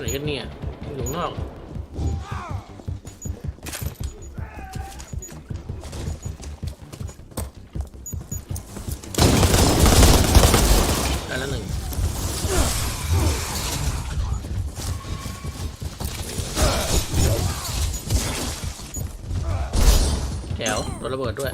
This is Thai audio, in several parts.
ไหนกันเนี่ยอยู่ข้างนอกได้แล้วหนึ่งแถวโดนระเบิดด้วย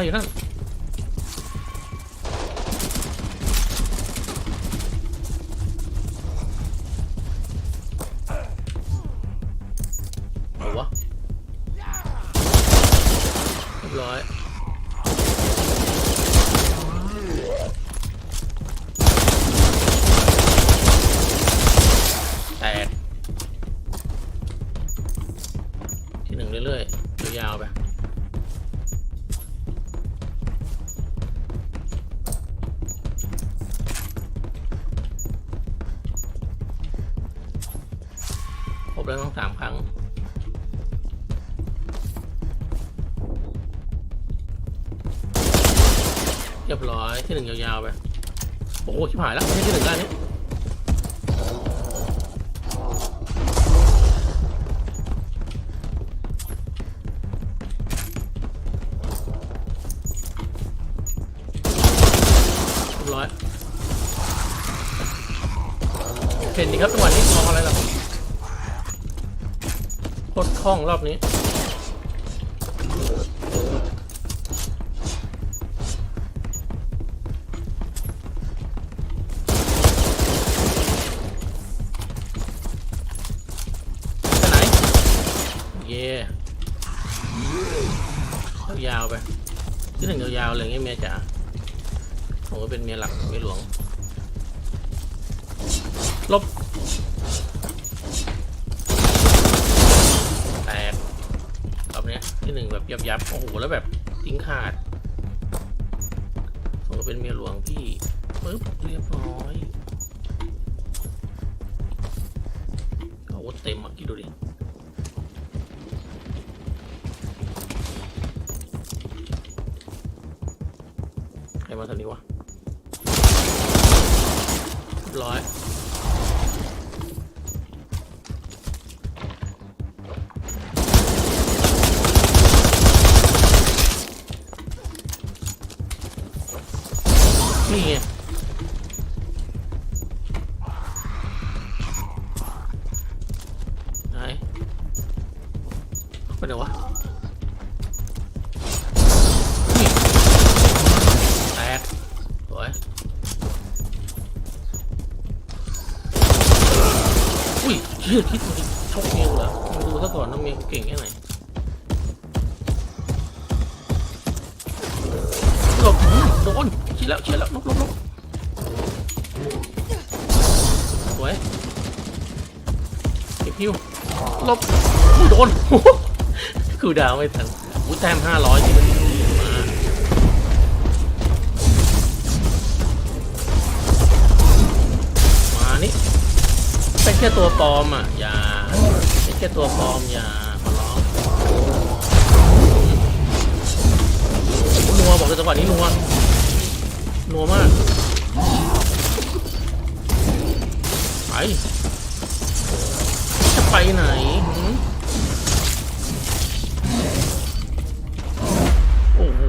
ผมไทยอยู่นั่นเอาวะเรียบร้อยแตกที่หนึ่งเรื่อยๆยาวๆไป เรียบร้อยที่หนึ่งยาวๆไปโอ้โหชิบหายแล้วไม่ใช่ที่หนึ่งได้านนี้เรียบร้อยเห็นดีครับจังหวะนี้มองอะไรล่ะโคตรคล่องรอบนี้ ไปไหน เย่ยาวไปที่หนึ่งยาวๆเลยไงเมียจ๋าผมก็เป็นเมียหลักเมียหลวง ลบ แตกรอบเนี้ยที่หนึ่งแบบยับยับๆโอ้โหแล้วแบบทิ้งขาดผมก็เป็นเมียหลวงพี่ปึ๊บเรียบร้อยอาวุธเต็มอะคิดดูดิ มาทางนี้วะร้อย ยเชื่อคิดมันชกเมียเหรอมาดูซะก่อนว่าเมียเก่งแค่ไหนหลบโดนชี่ยแล้วชี่ยแล้วลบลบลบสวยเก็บพิวลบโดนคือดาวไม่ทันอุ้ยแต้มห้าร้อยที่มัน แค่ตัวปลอมอะ อย่าเป็นแค่ตัวปลอมอย่าขอร้องนัวบอกเลยจังหวะนี้นัวนัวมากไปจะไปไหนโอ้โห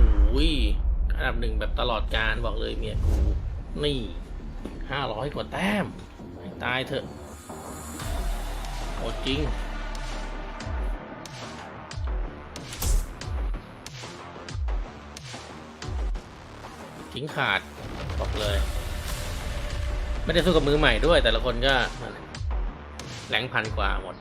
อันดับหนึ่งแบบตลอดการบอกเลยเมียกูนี่ห้าร้อยกว่าแต้ม ตายเถอะ โอจริง ทิ้งขาดบอกเลย ไม่ได้สู้กับมือใหม่ด้วย แต่ละคนก็แหลงพันกว่าหมด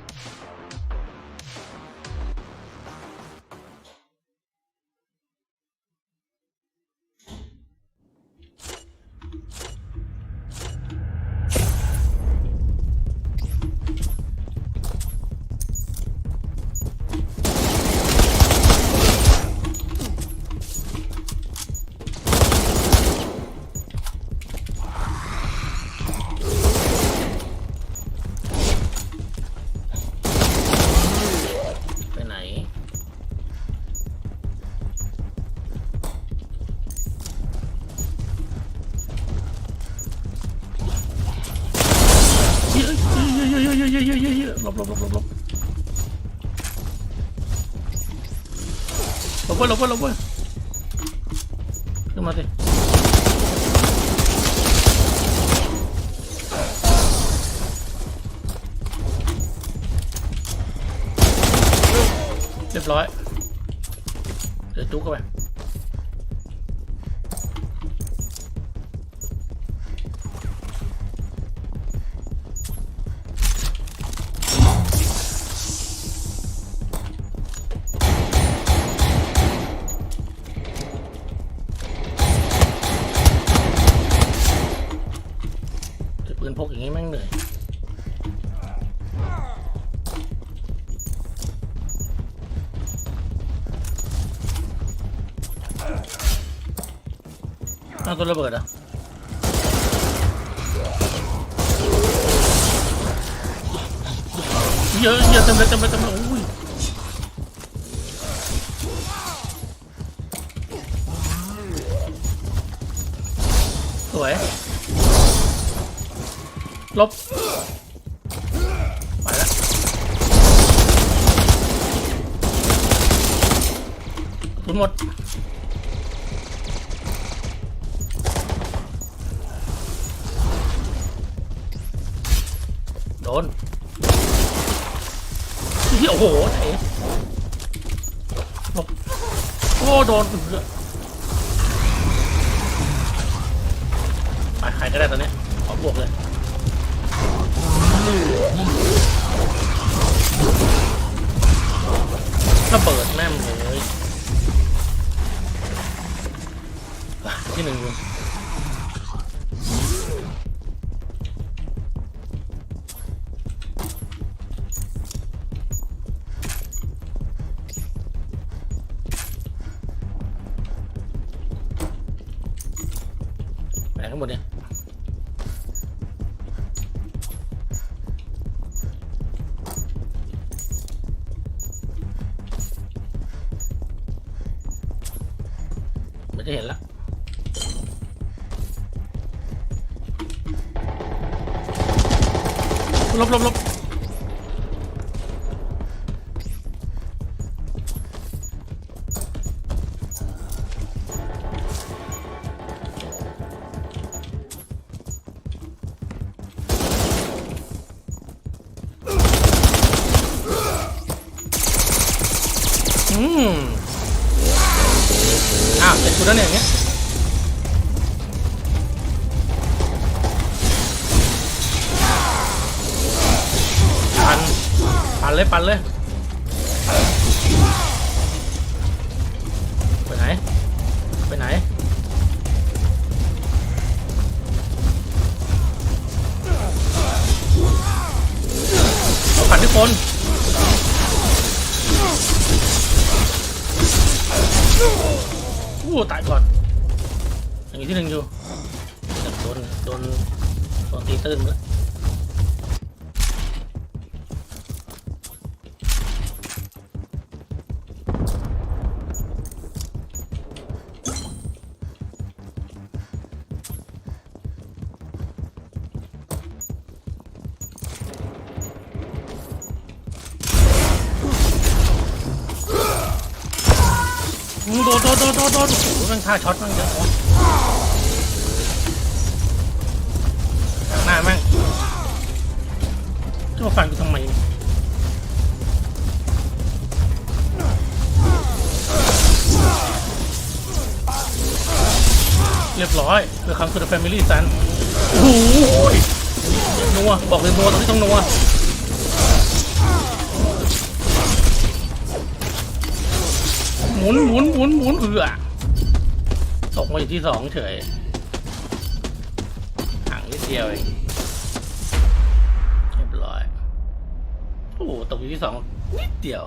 หลบหลบหลบหลบหลบหลบเว้ยหลบเว้ยหลบเว้ยขึ้นมาสิเรียบร้อยเดี๋ยวจุกเข้าไป นพกอย่างนี้แม่งเหนื่อยอ้าตัวระเบิดอะเยอะเยอะเต็มเลยเต็มเลยเต็มเลยอุ้ยสวย ลบไปแล้วคุณหมดโดนเฮ้ยโอ้โหไหนหลบโอ้โดนเอือไปใครก็ได้ตอนนี้ขอบวกเลย ทั้งหมดเนี่ยไม่ได้เห็นละหลบหลบหลบ อืมอ้าวเสร็จกูแล้วเนี่ยอย่างเงี้ยปันปันเลยปันเลย ที่หนึ่งอยู่โดนโดนโดนตีตื้นแล้ว โดนโดนโดนโดนโดนโอ้โหแม่งท่าช็อตม่งเยอะหน้าแม่งจะมาฟันกูทำไมเรียบร้อยเพื่อคำสุดแฟมิลี่ซันโอ้โหนัวบอกเลยนัวตรงที่ต้องนัว หมุนหมุนหมุนหมุนเอือตกมาอยู่ที่สองเฉยห่างนิดเดียวเองเรียบร้อยโอ้โหตกอยู่ที่สองนิดเดียว